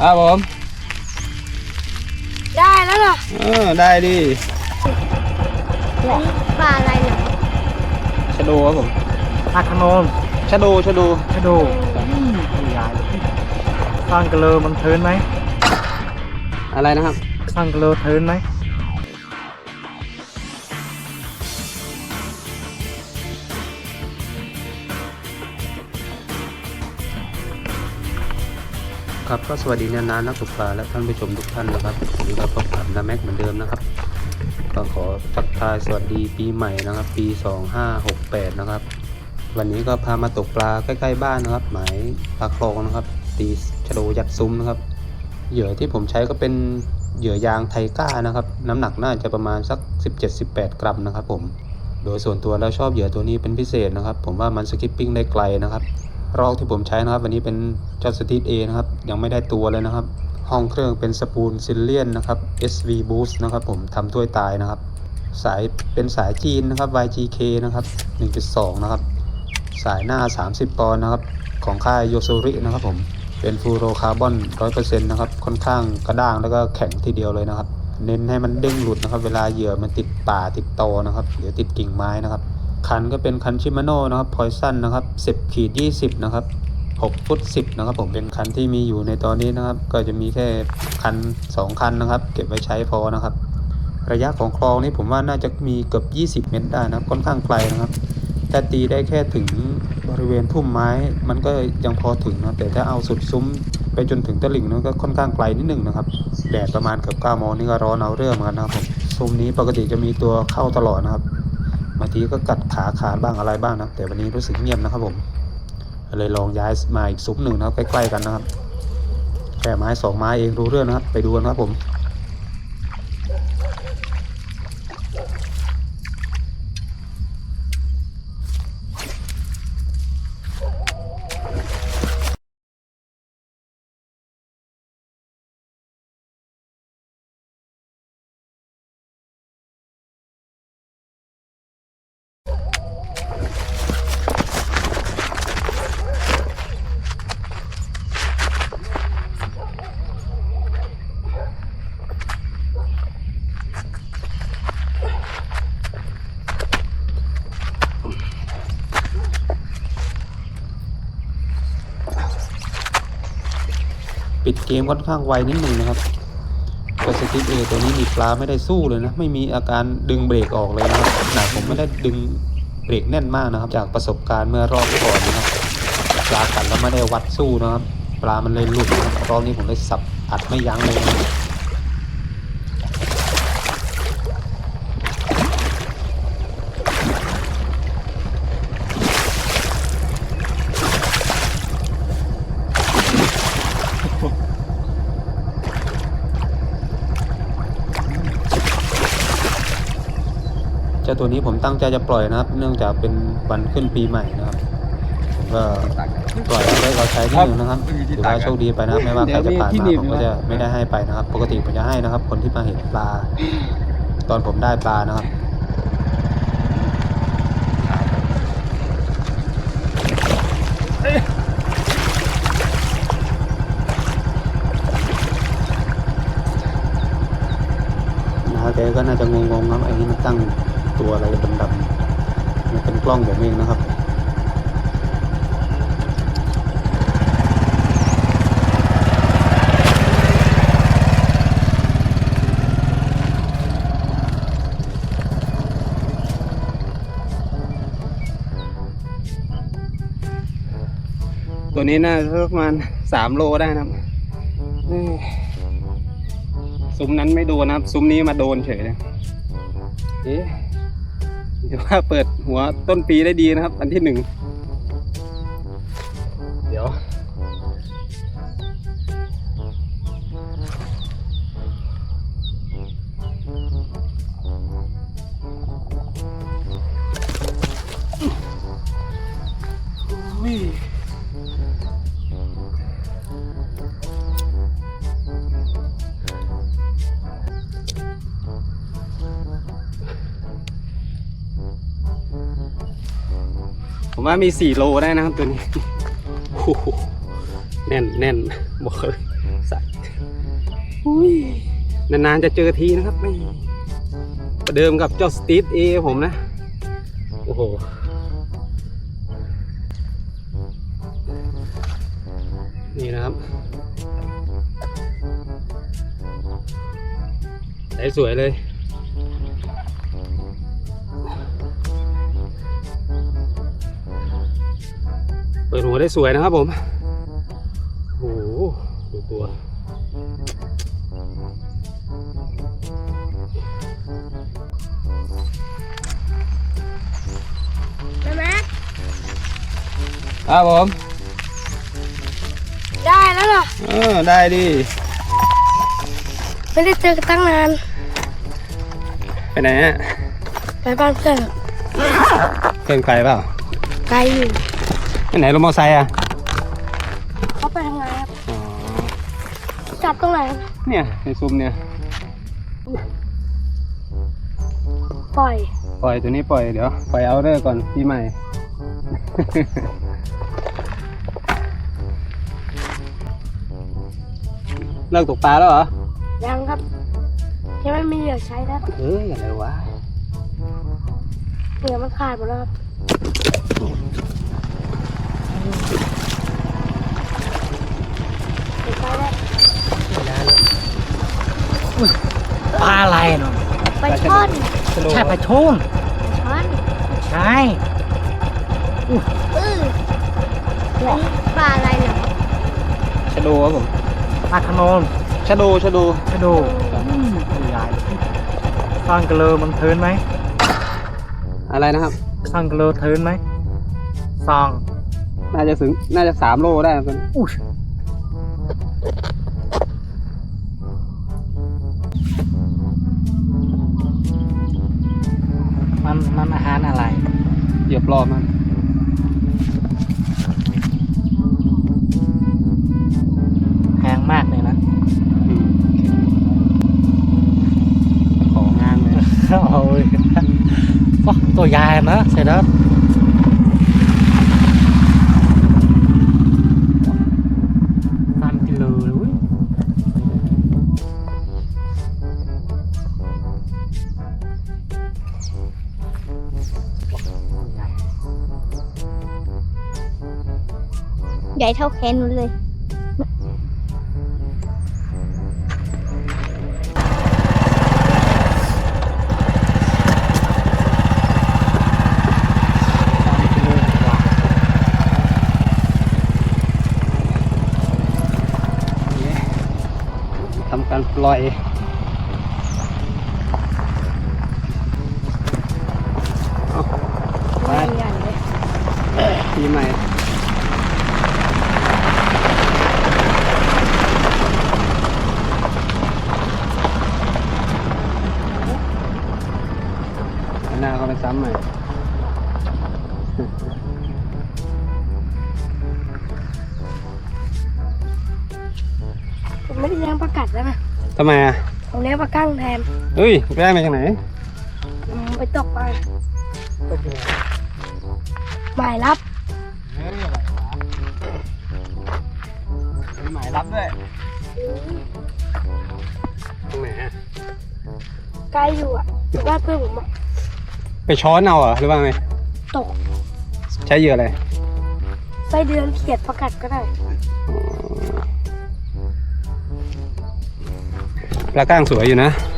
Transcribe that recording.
ครับผม ได้แล้วเหรอเออ ได้ดิปลาอะไรเหรอชะโดครับผมปลาขนมชะโดชะโดชะโดใหญ่สร้างกระเลอมันเทินไหมอะไรนะครับ สร้างกระเลอเทินไหม ครับก็สวัสดีนานานักตกปลาและท่านผู้ชมทุกท่านนะครับวันนี้เราพบกับนาแม็กเหมือนเดิมนะครับ ก็ขอทักทายสวัสดีปีใหม่นะครับ ปี 2568 นะครับ วันนี้ก็พามาตกปลาใกล้ๆบ้านนะครับ หมายปลาคลองนะครับ ตีชะโดยัดซุ้มนะครับ เหยื่อที่ผมใช้ก็เป็นเหยื่อยางไทก้านะครับ น้ำหนักน่าจะประมาณสัก 17-18 กรัมนะครับผม โดยส่วนตัวแล้วชอบเหยื่อตัวนี้เป็นพิเศษนะครับ ผมว่ามันสกิปปิ้งได้ไกลนะครับ รอกที่ผมใช้นะครับ วันนี้เป็นจอสตีทเอนะครับ ยังไม่ได้ตัวเลยนะครับ ห้องเครื่องเป็นสปูลซิลเลียนนะครับ SV Boost นะครับ ผมทำถ้วยตายนะครับ สายเป็นสายจีนนะครับ YGK นะครับ 1.2 นะครับ สายหน้า 30 ปอนด์นะครับ ของค่ายโยโซรินะครับผมเป็นฟูโรคาร์บอน100%นะครับ ค่อนข้างกระด้างแล้วก็แข็งทีเดียวเลยนะครับ เน้นให้มันเด้งหลุดนะครับ เวลาเหยื่อมันติดป่าติดตอนะครับหรือติดกิ่งไม้นะครับ คันก็เป็นคันชิมาโน่นะครับพอยซันนะครับ 10ขีด20 นะครับ 6 ฟุต 10 นะครับ ผมเป็นคันที่มีอยู่ในตอนนี้นะครับ ก็จะมีแค่คัน 2 คันนะครับ เก็บไว้ใช้พอนะครับ ระยะของคลองนี่ผมว่าน่าจะมีเกือบ 20 เมตรได้นะครับ ค่อนข้างไกลนะครับ แต่ตีได้แค่ถึงบริเวณพุ่มไม้มันก็ยังพอถึงนะแต่ถ้าเอาสุดซุ้มไปจนถึงตลิ่งนั้นก็ค่อนข้างไกลนิดหนึ่งนะครับแดดประมาณเกือบ9โมงนี่ก็ร้อนเอาเรื่องเหมือนกันนะครับผมซุ้มนี้ปกติจะมีตัวเข้าตลอดนะครับ บางทีก็กัดขาขาดบ้างอะไรบ้างนะแต่วันนี้รู้สึกเงียบนะครับผมเลยลองย้ายมาอีกซุ้มหนึ่งนะครับใกล้ๆกันนะครับแค่ไม้สองไม้เองรู้เรื่องนะครับ ไปดูกันครับผม ปิดเกมค่อนข้างไวนิดหนึ่งนะครับตัวสติปเอตัวนี้มีปลาไม่ได้สู้เลยนะ ไม่มีอาการดึงเบรกออกเลยนะครับหนาดผมไม่ได้ดึงเบรกแน่นมากนะครับ จากประสบการณ์เมื่อรอบก่อนนะครับปลากัดแล้วไม่ได้วัดสู้นะครับ ปลามันเลยหลุดนะครับรอบนี้ผมเลยสับอัดไม่ยั้งเลยนะ จ้าตัวนี้ผมตั้งใจจะปล่อยนะครับ เนื่องจากเป็นวันขึ้นปีใหม่นะครับผมก็ปล่อยไว้เราใช้ที่หนึ่งนะครับถือว่าโชคดีไปนะครับไม่ว่าใครจะผ่านมาผมก็จะไม่ได้ให้ไปนะครับ ปกติผมจะให้นะครับ คนที่มาเห็นปลา ตอนผมได้ปลานะครับนะครับแกก็น่าจะงงๆครับไอ้นี่มันตั้ง ตัวอะไรดำๆมันเป็นกล้องผมเองนะครับตัวนี้น่าจะประมาณสามโลได้นะครับซุ้มนั้นไม่โดนนะครับ ซุ้มนี้มาโดนเฉยเลยเอ๊ะ ถือว่าเปิดหัวต้นปีได้ดีนะครับ อันที่หนึ่งเดี๋ยวอุ้ ผมว่ามีสี่โลได้นะครับตัวนี้โหแน่นแน่นบอกเลยสะใจอุ้ยนานๆจะเจอทีนะครับไม่ประเดิมกับเจ้าสตีฟเอผมนะ โอ้โหนี่นะครับสสวยเลย เปิดหัวได้สวยนะครับผม โอ้โหดูตัวใช่ไหมครับผม ได้แล้วเหรอ เออ ได้ดิ ไม่ได้เจอกันตั้งนาน ไปไหนฮะไปบ้านเพื่อนเพื่อนไกลเปล่าไกลอยู่ ไปไหนรถมอไซค์อะเขาไปทำงานครับอ๋อจับตรงไหนครับเนี่ยในซุ้มเนี่ย ปล่อย ปล่อยตัวนี้ปล่อยเดี๋ยวปล่อยเอาเดอร์ก่อนปีใหม่ เลิกตกปลาแล้วเหรอ ยังครับยังไม่มีเหลือใช้แล้วเอ้ยอะไรวะ เหลือมันขาดหมดแล้วครับ ปลาอะไรเนาะไปช่อนใช่ปลาช่อนช่อนใช่เออแล้วนี่ปลาอะไรเหรอชะโดครับผมปลาขนมชะโดชะโดกระดูกอืมตัวใหญ่สร้างกระเลอมันเทินไหมอะไรนะครับสร้างกระเลอเทินไหมสร้าง น่าจะถึง น่าจะสามโลได้ครับอุ้ยมันมันอาหารอะไร เหยียบรอบมันแพงมากเลยนะอืมของานเลยโอ้ยโอ้ตัวใหญ่นะเสร็จแล้ว ใหญ่เท่าแขนหนูเลย ทำการปล่อย ใหม่ ผมไม่ได้เลี้ยงปลากัดแล้วนะทำไมอะผมเลี้ยงปลากั้งแทนเฮ้ยไปได้มาจากไหน อืมไปตกปลาหมายรับเฮ้ยอะไรวะมีหมายรับด้วยตรงไหนอะ ไกลอยู่อะอยู่บ้านเพื่อนผมอะ ไปช้อนเอาเหรอหรือว่าไง ตกใช้เหยื่ออะไร ไส้เดือนเขียดปลากัดก็ได้ ปลาก้างสวยอยู่นะใ